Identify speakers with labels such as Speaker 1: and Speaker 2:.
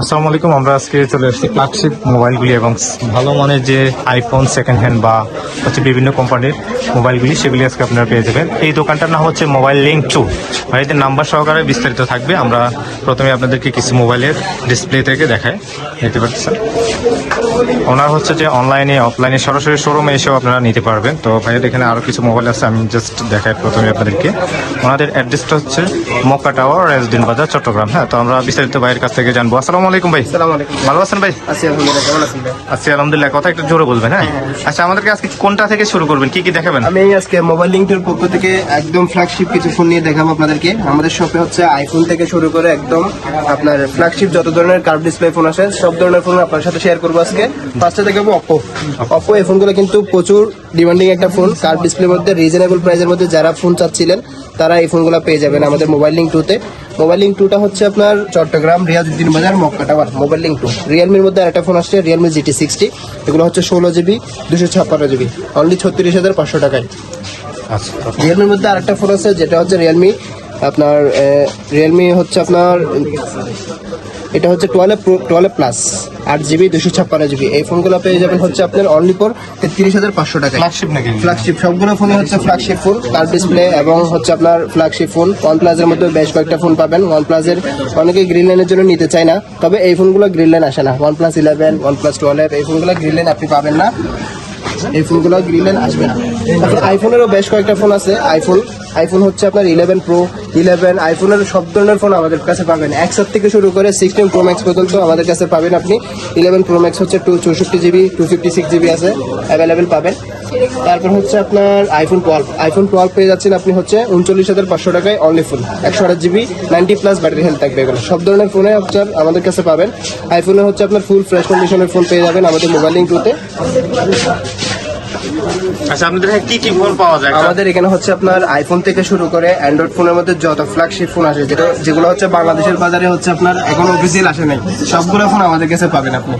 Speaker 1: আসসালামু আলাইকুম, আমরা আজকে চলে এসেছি ফ্ল্যাগশিপ মোবাইলগুলি এবং ভালো মানের যে আইফোন সেকেন্ড হ্যান্ড বা হচ্ছে বিভিন্ন কোম্পানির মোবাইলগুলি, সেগুলি আজকে আপনারা পেয়ে যাবেন। এই দোকানটার নাম হচ্ছে মোবাইল লিঙ্ক টু ভাইদের নাম্বার সহকারে বিস্তারিত থাকবে, আমরা প্রথমে আপনাদেরকে কিছু মোবাইলের ডিসপ্লে থেকে দেখাই। দেখতে পাচ্ছেন? ওনার হচ্ছে যে অনলাইনে অফলাইনে সরাসরি শোরুমে এসেও আপনারা নিতে পারবেন। তো ভাইয়ের এখানে আরও কিছু মোবাইল আছে, আমি জাস্ট দেখাই প্রথমে আপনাদেরকে। ওনাদের অ্যাড্রেসটা হচ্ছে মক্কা টাওয়ার রেসডিন বাজার, চট্টগ্রাম। হ্যাঁ তো আমরা বিস্তারিত ভাইয়ের কাছ থেকে জানব। আসসালামু আলাইকুম ভাই। ভালো আছেন ভাই?
Speaker 2: আছি আলহামদুলিল্লাহ
Speaker 1: কথা একটু জোরে বলবেন হ্যাঁ? আচ্ছা আমাদেরকে আজকে কোনটা থেকে শুরু করবেন কি কি দেখাবেন?
Speaker 2: আমি আজকে মোবাইল লিঙ্কের পক্ষ থেকে একদম ফ্ল্যাগশিপ কিছু ফোন নিয়ে দেখাবো আপনাদেরকে। আমাদের শপে হচ্ছে আইফোন থেকে শুরু করে একদম আপনার ফ্ল্যাগশিপ যত ধরনের কার্ভ ডিসপ্লে ফোন আছে সব ধরনের ফোন আপনার সাথে শেয়ার করব আজকে। ফার্স্টে দেখাবো অপো অপো এই ফোনগুলো কিন্তু প্রচুর ডিমান্ডিং একটা ফোন কার্ভ ডিসপ্লের মধ্যে রিজনেবল প্রাইসের মধ্যে যারা ফোন চাচ্ছিলেন তারা এই ফোনগুলো পেয়ে যাবেন আমাদের মোবাইল লিঙ্ক টুতে মোবাইল লিঙ্ক টুটা হচ্ছে আপনার Chattogram Riazuddin Bazar Makka tower mobile link two রিয়েলমির মধ্যে আরেকটা ফোন আসছে রিয়েলমি জিটি সিক্সটি এগুলো হচ্ছে ষোলো জিবি দুশো ছাপ্পান্ন জিবি অনলি ছত্রিশ হাজার পাঁচশো টাকায়।
Speaker 1: আচ্ছা।
Speaker 2: রিয়েলমির মধ্যে আরেকটা ফোন আছে যেটা হচ্ছে রিয়েলমি আপনার রিয়েলমি হচ্ছে আপনার এটা হচ্ছে টুয়েলভ প্রো টুয়েলভ প্লাস আট জিবি দুশো ছাপ্পান্ন জিবি এই ফোনগুলো পেয়ে যাবেন হচ্ছে আপনার অনলি ফর তেত্রিশ হাজার পাঁচশো টাকা
Speaker 1: ফ্ল্যাগশিপ নাকি?
Speaker 2: ফ্ল্যাগশিপ সবগুলো ফোনে হচ্ছে ফ্ল্যাগশিপ ফোন কার ডিসপ্লে এবং হচ্ছে আপনার ফ্ল্যাগশিপ ফোন ওয়ান প্লাসের মধ্যে বেশ কয়েকটা ফোন পাবেন। ওয়ান প্লাসের অনেকে গ্রিন লাইনের জন্য নিতে চায় না তবে এই ফোনগুলো গ্রিন লাইন আসে না। One plus eleven one plus twelve এই ফোনগুলো গ্রিন লাইন আপনি পাবেন না। এই ফোনগুলো গ্রিন লাইন আসবে না। তারপর আইফোনেরও বেশ কয়েকটা ফোন আছে। আইফোন আইফোন হচ্ছে আপনার ইলেভেন প্রো ইলেভেন আইফোনের সব ধরনের ফোন আমাদের কাছে পাবেন। একসাথ থেকে শুরু করে সিক্সটিন প্রো ম্যাক্স পর্যন্ত আমাদের কাছে পাবেন আপনি। ইলেভেন প্রো ম্যাক্স হচ্ছে টু চৌষট্টি GB two fifty six GB আছে অ্যাভেলেবেল পাবেন। তারপর হচ্ছে আপনার আইফোন টুয়েলভ আইফোন টুয়েলভ পেয়ে যাচ্ছেন আপনি হচ্ছে উনচল্লিশ হাজার পাঁচশো টাকায় অনলি ফোন একশো আট GB ninety plus battery health থাকবে এগুলো। সব ধরনের ফোনে আপনার আমাদের কাছে পাবেন। আইফোনে হচ্ছে আপনার ফুল ফ্রেশ কন্ডিশনের ফোন পেয়ে যাবেন আমাদের মোবাইল লিঙ্ক টুতে
Speaker 1: আচ্ছা আপনাদের কি কি ফোন পাওয়া যায়?
Speaker 2: আমাদের এখানে হচ্ছে আপনার আইফোন থেকে শুরু করে অ্যান্ড্রয়েড ফোনের মধ্যে ফোন আসে যেটা যেগুলো হচ্ছে বাংলাদেশের বাজারে হচ্ছে আপনার এখন অফিসিয়াল আসে নাই, সবগুলো ফোন আমাদের কাছে পাবেন আপনি।